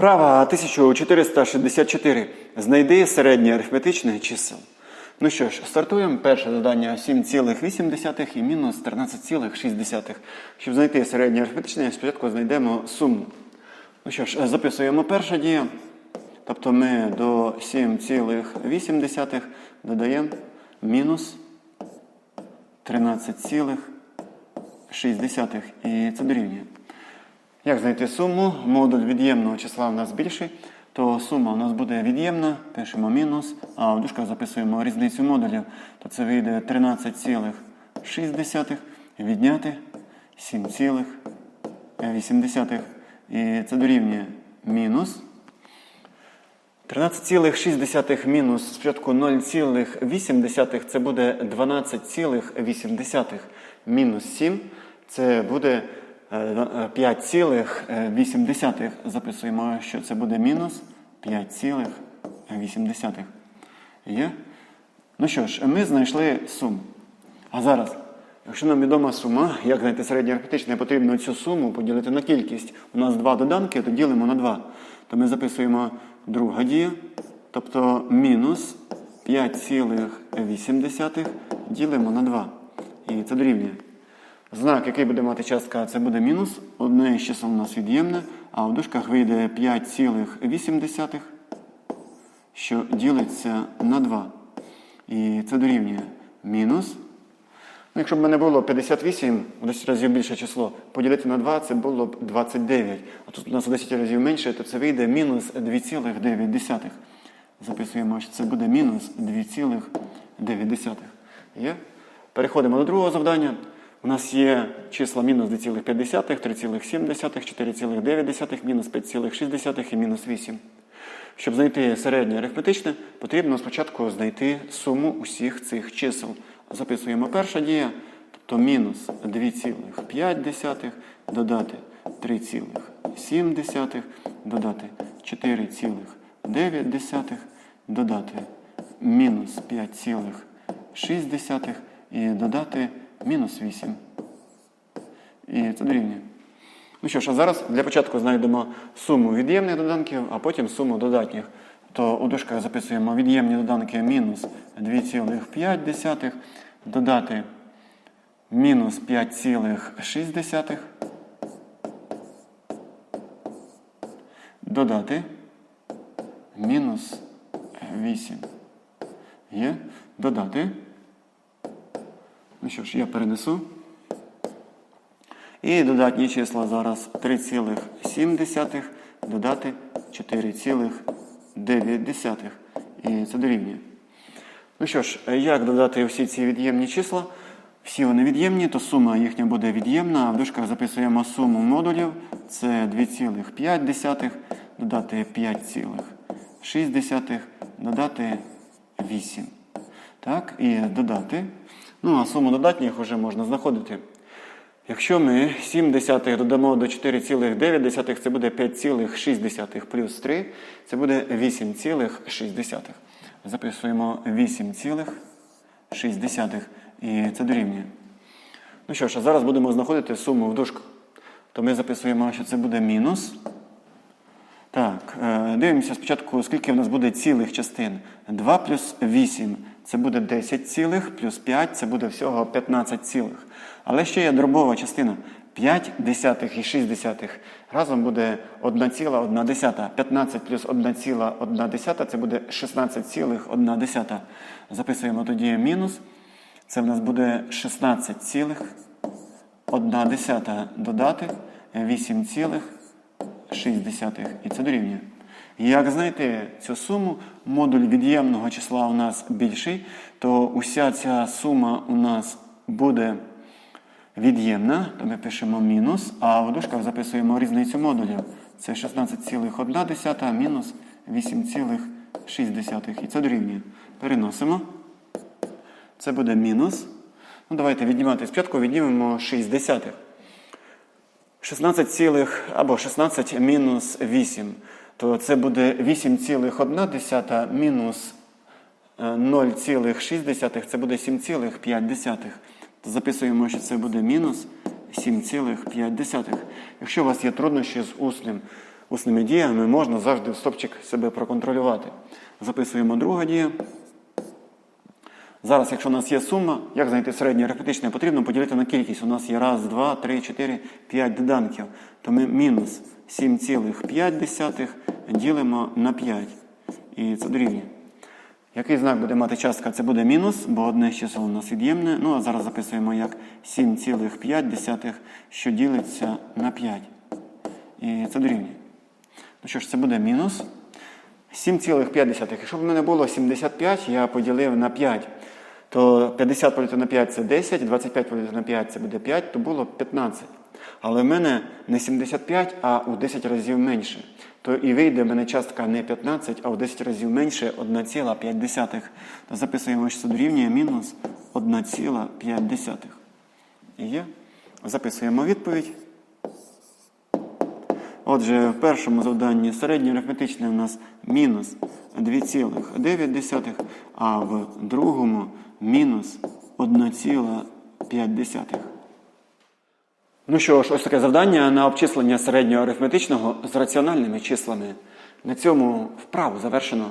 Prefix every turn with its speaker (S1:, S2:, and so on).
S1: Вправа 1464. Знайди середнє арифметичне чисел. Ну що ж, стартуємо. Перше завдання 7,8 і мінус 13,6. Щоб знайти середнє арифметичне, спочатку знайдемо суму. Ну що ж, записуємо перша дія. Тобто ми до 7,8 додаємо мінус 13,6. І це дорівнює. Як знайти суму? Модуль від'ємного числа у нас більший, то сума у нас буде від'ємна, пишемо мінус, а в дужках записуємо різницю модулів, то це вийде 13,6 відняти 7,8. І це дорівнює мінус. 13,6 мінус спочатку 0,8 це буде 12,8 мінус 7. Це буде 5,8. Записуємо, що це буде мінус 5,8. Є? Ну що ж, ми знайшли суму. А зараз, якщо нам відома сума, як знайти середнє арифметичне, потрібно цю суму поділити на кількість. У нас два доданки, то ділимо на 2. То ми записуємо друга дія, тобто мінус 5,8 ділимо на 2. І це дорівнює. Знак, який буде мати частка, це буде мінус. Одне з чисел у нас від'ємне, а в дужках вийде 5,8, що ділиться на 2. І це дорівнює мінус. Ну, якщо б мене було 58, в 10 разів більше число, поділити на 2, це було б 29. А тут у нас в 10 разів менше, то це вийде мінус 2,9. Записуємо, що це буде мінус 2,9. Є? Переходимо до другого завдання. У нас є числа мінус 2,5, 3,7, 4,9, мінус 5,6 і мінус 8. Щоб знайти середнє арифметичне, потрібно спочатку знайти суму усіх цих чисел. Записуємо перша дія, тобто мінус 2,5 додати 3,7, додати 4,9, додати мінус 5,6 і додати мінус 8. І це дорівнює. Ну що ж, а зараз для початку знайдемо суму від'ємних доданків, а потім суму додатніх. То у дужках записуємо від'ємні доданки мінус 2,5, додати мінус 5,6, додати мінус 8. Є? Додати. Ну що ж, я перенесу. І додатні числа зараз 3,7 додати 4,9. І це дорівнює. Ну що ж, як додати всі ці від'ємні числа? Всі вони від'ємні, то сума їхня буде від'ємна. А в дужках записуємо суму модулів. Це 2,5 додати 5,6, додати 8. Так, і додати. Ну, а суму додатніх вже можна знаходити. Якщо ми 7 десятих додамо до 4,9, це буде 5,6 плюс 3, це буде 8,6. Записуємо 8,6 і це дорівнює. Ну що ж, а зараз будемо знаходити суму в дужках. То ми записуємо, що це буде мінус. Так, дивимося спочатку, скільки в нас буде цілих частин. 2 плюс 8 це буде 10 цілих, плюс 5 це буде всього 15 цілих. Але ще є дробова частина. 5 десятих і 6 десятих. Разом буде 1 ціла 1 десята. 15 плюс 1 ціла 1 десята це буде 16 цілих 1 десята. Записуємо тоді мінус. Це в нас буде 16 цілих 1 десята додати 8 цілих 6. І це дорівнює. Як знайти цю суму, модуль від'ємного числа у нас більший, то уся ця сума у нас буде від'ємна, то ми пишемо мінус, а в дужках записуємо різницю модулів. Це 16,1 мінус 8,6. І це дорівнює. Переносимо. Це буде мінус. Ну, Давайте віднімати спочатку, віднімемо 6 десятих. 16, цілих, або 16 мінус 8 то це буде 8,1 мінус 0,6, це буде 7,5. То записуємо, що це буде мінус 7,5. Якщо у вас є труднощі з усним, усними діями можна завжди в стопчик себе проконтролювати. Записуємо друга дія. Зараз, якщо у нас є сума, як знайти середнє арифметичне, потрібно поділити на кількість. У нас є раз, два, три, чотири, п'ять доданків. То ми мінус 7,5 ділимо на 5. І це дорівнює. Який знак буде мати частка? Це буде мінус, бо одне з число у нас від'ємне. Ну, а зараз записуємо як 7,5, що ділиться на 5. І це дорівнює. Ну що ж, це буде мінус 7,5. Якщо б в мене було 75, я поділив на 5, то 50 поділити на 5 це 10, 25 поділити на 5 це буде 5, то було 15. Але в мене не 75, а у 10 разів менше. То і вийде в мене частка не 15, а у 10 разів менше 1,5. То записуємо, що це дорівнює мінус 1,5. І є. Записуємо відповідь. Отже, в першому завданні середнє арифметичне у нас мінус 2,9, а в другому мінус 1,5. Ну що ж, ось таке завдання на обчислення середнього арифметичного з раціональними числами. На цьому вправу завершено.